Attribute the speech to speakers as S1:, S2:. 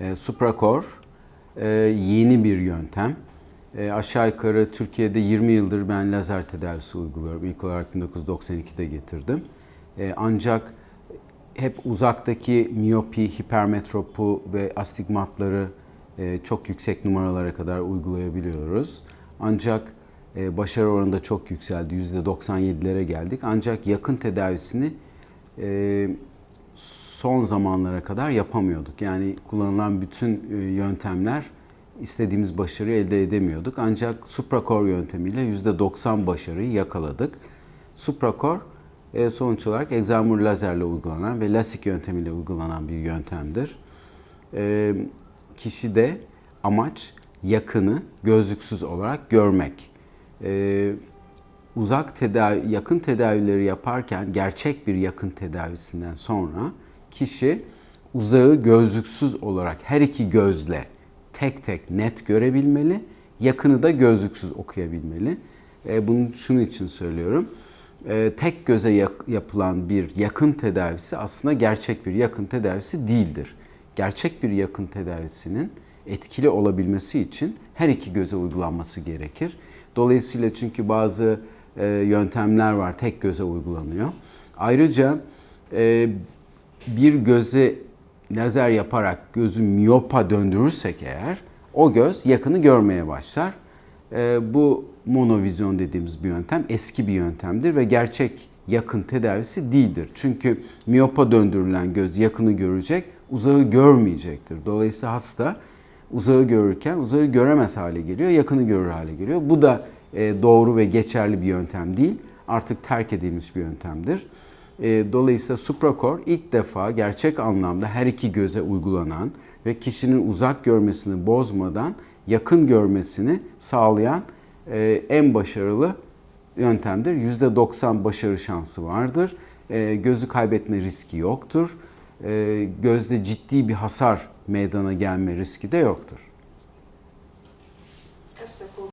S1: E, Supracor e, yeni bir yöntem. E, aşağı yukarı Türkiye'de 20 yıldır ben lazer tedavisi uyguluyorum. İlk olarak 1992'de getirdim. E, ancak hep uzaktaki miyopi, hipermetropu ve astigmatları e, çok yüksek numaralara kadar uygulayabiliyoruz. Ancak e, başarı oranı da çok yükseldi. %97'lere geldik. Ancak yakın tedavisini e, son zamanlara kadar yapamıyorduk. Yani kullanılan bütün e, yöntemler istediğimiz başarıyı elde edemiyorduk. Ancak Supracor yöntemiyle %90 başarıyı yakaladık. Supracor e, sonuç olarak egzamur lazerle uygulanan ve lasik yöntemiyle uygulanan bir yöntemdir. E, kişide amaç yakını gözlüksüz olarak görmek. Uzak tedavi, yakın tedavileri yaparken gerçek bir yakın tedavisinden sonra kişi uzağı gözlüksüz olarak her iki gözle tek tek net görebilmeli, yakını da gözlüksüz okuyabilmeli. E, bunu şunun için söylüyorum. E, tek göze yak- yapılan bir yakın tedavisi aslında gerçek bir yakın tedavisi değildir. Gerçek bir yakın tedavisinin etkili olabilmesi için her iki göze uygulanması gerekir. Dolayısıyla çünkü bazı e, yöntemler var tek göze uygulanıyor. Ayrıca e, bir göze lazer yaparak gözü miyopa döndürürsek eğer o göz yakını görmeye başlar. E, bu monovizyon dediğimiz bir yöntem eski bir yöntemdir ve gerçek yakın tedavisi değildir. Çünkü miyopa döndürülen göz yakını görecek, uzağı görmeyecektir. Dolayısıyla hasta uzağı görürken uzağı göremez hale geliyor, yakını görür hale geliyor. Bu da e, doğru ve geçerli bir yöntem değil. Artık terk edilmiş bir yöntemdir. E, Dolayısıyla Supracor ilk defa gerçek anlamda her iki göze uygulanan ve kişinin uzak görmesini bozmadan yakın görmesini sağlayan e, en başarılı yöntemdir. %90 başarı şansı vardır. E, Gözü kaybetme riski yoktur. E, Gözde ciddi bir hasar meydana gelme riski de yoktur.